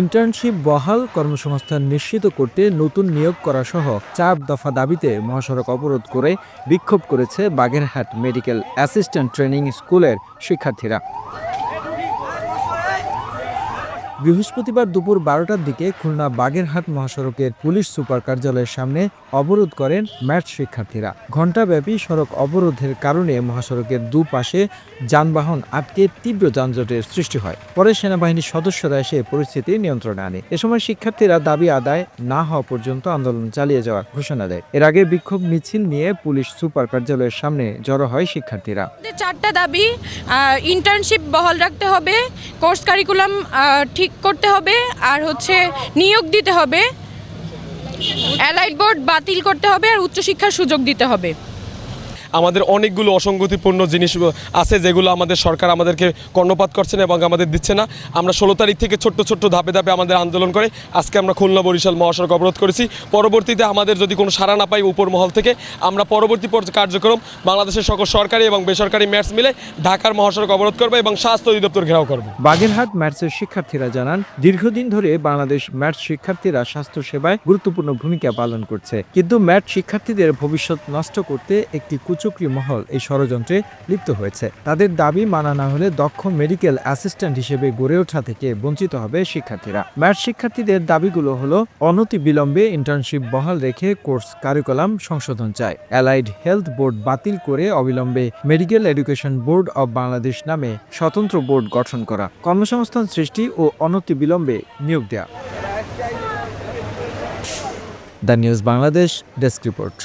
Internship বহাল কর্মসংস্থান নিশ্চিত করতে নতুন নিয়োগ করা সহ চার দফা দাবিতে মহাসড়ক অবরোধ করে বিক্ষোভ করেছে বাগেরহাট মেডিকেল অ্যাসিস্ট্যান্ট ট্রেনিং স্কুলের শিক্ষার্থীরা। বৃহস্পতিবার দুপুর বারোটার দিকে খুলনা বাগেরহাট মহাসড়কের পুলিশ সুপার কার্যালয়ের সামনে অবরোধ করেন ম্যাথ শিক্ষার্থীরা। ঘণ্টাব্যাপী সড়ক অবরোধের কারণে মহাসড়কের দুপাশে যানবাহন আটকে তীব্র যানজটের সৃষ্টি হয়। পরে সেনাবাহিনীর সদস্যরা এসে পরিস্থিতি নিয়ন্ত্রণে আনে। এ সময় শিক্ষার্থীরা দাবি আদায় না হওয়া পর্যন্ত আন্দোলন চালিয়ে যাওয়ার ঘোষণা দেয়। এর আগে বিক্ষোভ মিছিল নিয়ে পুলিশ সুপার কার্যালয়ের সামনে জড়ো হয় শিক্ষার্থীরা। চারটা দাবি ইন্টার্নশিপ বহাল রাখতে হবে কোর্স কারিকুলাম ঠিক করতে হবে আর হচ্ছে নিয়োগ দিতে হবে। অ্যালাইড বোর্ড বাতিল করতে হবে আর উচ্চশিক্ষার সুযোগ দিতে হবে। আমাদের অনেকগুলো অসঙ্গতিপূর্ণ জিনিস আছে যেগুলো আমাদের সরকার আমাদেরকে কর্ণপাত করছে না এবং আমাদের দিচ্ছে না। আমরা ষোলো তারিখ থেকে ছোট্ট ছোট্ট ধাপে ধাপে আমাদের আন্দোলন করে আজকে আমরা খুলনা বরিশাল মহাসড়ক অবরোধ করেছি। পরবর্তীতে আমাদের যদি কোনো সাড়া না পাই উপর মহল থেকে, আমরা পরবর্তী কার্যক্রম বাংলাদেশের সকল সরকারি এবং বেসরকারি ম্যাটস মিলে ঢাকার মহাসড়ক অবরোধ করব এবং স্বাস্থ্য অধিদপ্তর ঘেরাও করব। বাগেরহাট ম্যাটসের শিক্ষার্থীরা জানান, দীর্ঘদিন ধরে বাংলাদেশ ম্যাথ শিক্ষার্থীরা স্বাস্থ্য সেবায় গুরুত্বপূর্ণ ভূমিকা পালন করছে। কিন্তু ম্যাট শিক্ষার্থীদের ভবিষ্যৎ নষ্ট করতে একটি কুচক্রী মহল এই ষড়যন্ত্রে লিপ্ত হয়েছে। তাদের দাবি মানা না হলে দক্ষ মেডিকেল অ্যাসিস্ট্যান্ট হিসেবে গড়ে ওঠা থেকে বঞ্চিত হবে শিক্ষার্থীরা। ম্যাথ শিক্ষার্থীদের দাবিগুলো হলো অনতি বিলম্বে ইন্টার্নশিপ বহাল রেখে কোর্স কারিকুলাম সংশোধন চায়। অ্যালাইড হেলথ বোর্ড বাতিল করে অবিলম্বে medical education board of Bangladesh নামে স্বতন্ত্র বোর্ড গঠন করা। কর্মসংস্থান সৃষ্টি ও অনতি বিলম্বে নিয়োগ দেয়া। The news Bangladesh desk report.